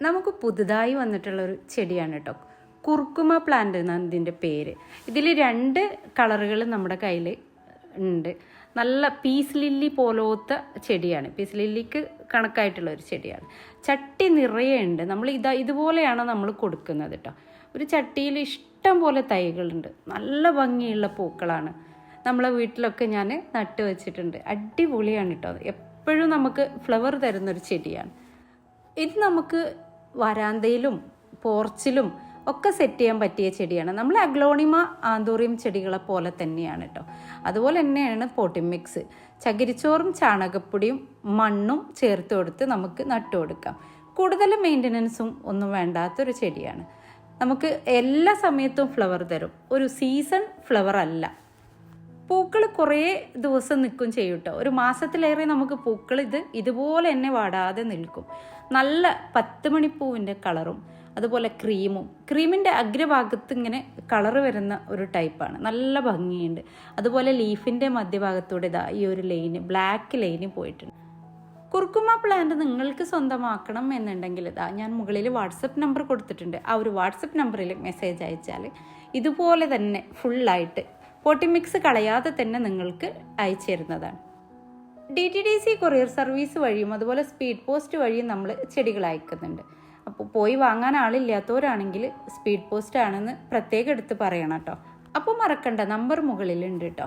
നമുക്ക് പുതുതായി വന്നിട്ടുള്ള ഒരു ചെടിയാണ് കേട്ടോ കുർക്കുമ പ്ലാന്റ് എന്നാണ് ഇതിന്റെ പേര്. ഇതിൽ രണ്ട് കളറുകൾ നമ്മുടെ കയ്യിൽ ഉണ്ട്. നല്ല പീസ് ലില്ലി പോലത്തെ ചെടിയാണ്. പീസ് ലില്ലിക്ക് കണക്കായിട്ടുള്ള ഒരു ചെടിയാണ്. ചട്ടി നിറയെ ഉണ്ട്. നമ്മൾ ഇതാ ഇതുപോലെയാണ് നമ്മൾ കൊടുക്കുന്നത് കേട്ടോ ഒരു ചട്ടിയിൽ ഇഷ്ടം പോലെ തൈകളുണ്ട്. നല്ല ഭംഗിയുള്ള പൂക്കളാണ്. നമ്മളെ വീട്ടിലൊക്കെ ഞാൻ നട്ട് വെച്ചിട്ടുണ്ട്. അടിപൊളിയാണ് കേട്ടോ എപ്പോഴും നമുക്ക് ഫ്ലവർ തരുന്നൊരു ചെടിയാണ്. ഇത് നമുക്ക് വരാന്തയിലും പോർച്ചിലും ഒക്കെ സെറ്റ് ചെയ്യാൻ പറ്റിയ ചെടിയാണ്. നമ്മൾ അഗ്ലോണിമ ആന്തോറിയം ചെടികളെ പോലെ തന്നെയാണ് കേട്ടോ അതുപോലെ തന്നെയാണ് പോട്ടിമിക്സ് ചകിരിച്ചോറും ചാണകപ്പൊടിയും മണ്ണും ചേർത്ത് കൊടുത്ത് നമുക്ക് നട്ടു കൊടുക്കാം. കൂടുതൽ മെയിന്റനൻസും ഒന്നും വേണ്ടാത്തൊരു ചെടിയാണ്. നമുക്ക് എല്ലാ സമയത്തും ഫ്ലവർ തരും. ഒരു സീസൺ ഫ്ലവർ അല്ല. പൂക്കൾ കുറേ ദിവസം നിൽക്കും ചെയ്യും കേട്ടോ ഒരു മാസത്തിലേറെ നമുക്ക് പൂക്കൾ ഇത് ഇതുപോലെ തന്നെ വാടാതെ നിൽക്കും. നല്ല പത്ത് മണിപ്പൂവിന്റെ കളറും അതുപോലെ ക്രീമും. ക്രീമിന്റെ അഗ്രഭാഗത്ത് ഇങ്ങനെ കളർ വരുന്ന ഒരു ടൈപ്പാണ്. നല്ല ഭംഗിയുണ്ട്. അതുപോലെ ലീഫിന്റെ മധ്യഭാഗത്തൂടെ ഇതാ ഈ ഒരു ലൈന് ബ്ലാക്ക് ലൈന് പോയിട്ടുണ്ട്. കുർക്കുമ പ്ലാന്റ് നിങ്ങൾക്ക് സ്വന്തമാക്കണം എന്നുണ്ടെങ്കിൽ ഇതാ ഞാൻ മുകളിൽ വാട്സപ്പ് നമ്പർ കൊടുത്തിട്ടുണ്ട്. ആ ഒരു വാട്സപ്പ് നമ്പറിൽ മെസ്സേജ് അയച്ചാൽ ഇതുപോലെ തന്നെ ഫുള്ളായിട്ട് പോട്ടിമിക്സ് കളയാതെ തന്നെ നിങ്ങൾക്ക് അയച്ചു തരുന്നതാണ് D T D C courier service വഴിയും അതുപോലെ സ്പീഡ് പോസ്റ്റ് വഴിയും നമ്മൾ ചെടികൾ അയക്കുന്നുണ്ട്. അപ്പോൾ പോയി വാങ്ങാൻ ആളില്ലാത്തവരാണെങ്കിൽ സ്പീഡ് പോസ്റ്റ് ആണെന്ന് പ്രത്യേകം എടുത്ത് പറയണം കേട്ടോ. അപ്പോൾ മറക്കണ്ട നമ്പർ മുകളിലുണ്ട് കേട്ടോ.